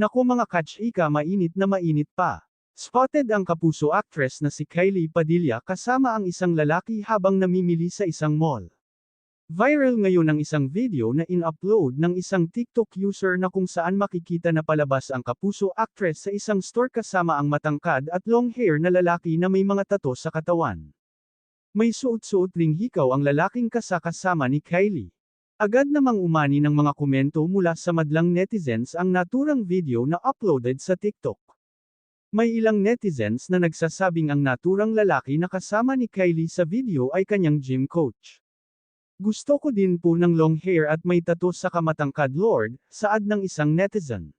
Naku mga kachika mainit na mainit pa. Spotted ang kapuso actress na si Kylie Padilla kasama ang isang lalaki habang namimili sa isang mall. Viral ngayon ang isang video na in-upload ng isang TikTok user na kung saan makikita na palabas ang kapuso actress sa isang store kasama ang matangkad at long hair na lalaki na may mga tato sa katawan. May suot-suot ring hikaw ang lalaking kasakasama ni Kylie. Agad namang umani ng mga komento mula sa madlang netizens ang naturang video na uploaded sa TikTok. May ilang netizens na nagsasabing ang naturang lalaki na kasama ni Kylie sa video ay kanyang gym coach. Gusto ko din po ng long hair at may tattoo sa kamatangkad Lord, saad ng isang netizen.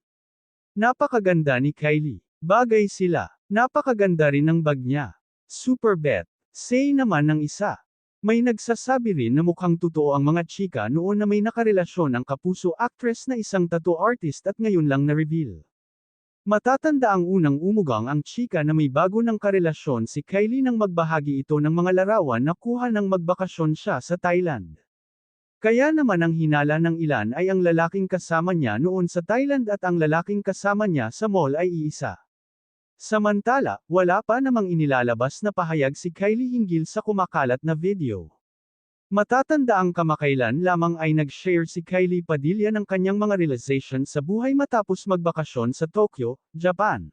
Napakaganda ni Kylie. Bagay sila. Napakaganda rin ng bag niya. Super bet. Say naman ng isa. May nagsasabi rin na mukhang totoo ang mga chika noon na may nakarelasyon ang kapuso actress na isang tattoo artist at ngayon lang na-reveal. Matatanda ang unang umugang ang chika na may bago ng karelasyon si Kylie nang magbahagi ito ng mga larawan na kuha ng magbakasyon siya sa Thailand. Kaya naman ang hinala ng ilan ay ang lalaking kasama niya noon sa Thailand at ang lalaking kasama niya sa mall ay iisa. Samantala, wala pa namang inilalabas na pahayag si Kylie hinggil sa kumakalat na video. Matatanda ang kamakailan lamang ay nag-share si Kylie Padilla ng kanyang mga realization sa buhay matapos magbakasyon sa Tokyo, Japan.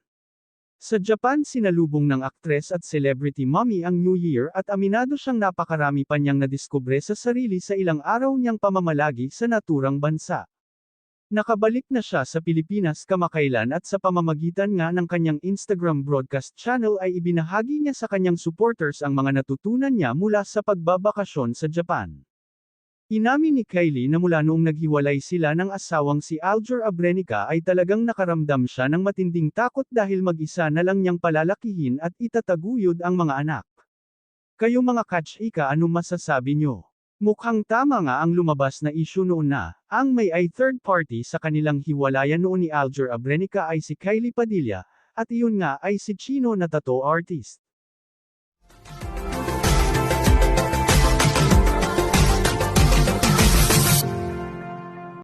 Sa Japan sinalubong ng aktres at celebrity mommy ang New Year at aminado siyang napakarami pa niyang nadiskubre sa sarili sa ilang araw niyang pamamalagi sa naturang bansa. Nakabalik na siya sa Pilipinas kamakailan at sa pamamagitan nga ng kanyang Instagram broadcast channel ay ibinahagi niya sa kanyang supporters ang mga natutunan niya mula sa pagbabakasyon sa Japan. Inamin ni Kylie na mula noong naghiwalay sila ng asawang si Alger Abrenica ay talagang nakaramdam siya ng matinding takot dahil mag-isa na lang niyang palalakihin at itataguyod ang mga anak. Kayo mga kachika ano masasabi nyo? Mukhang tama nga ang lumabas na issue noon na, ang may ay third party sa kanilang hiwalayan noon ni Alger Abrenica ay si Kylie Padilla, at iyon nga ay si Chino na tattoo artist.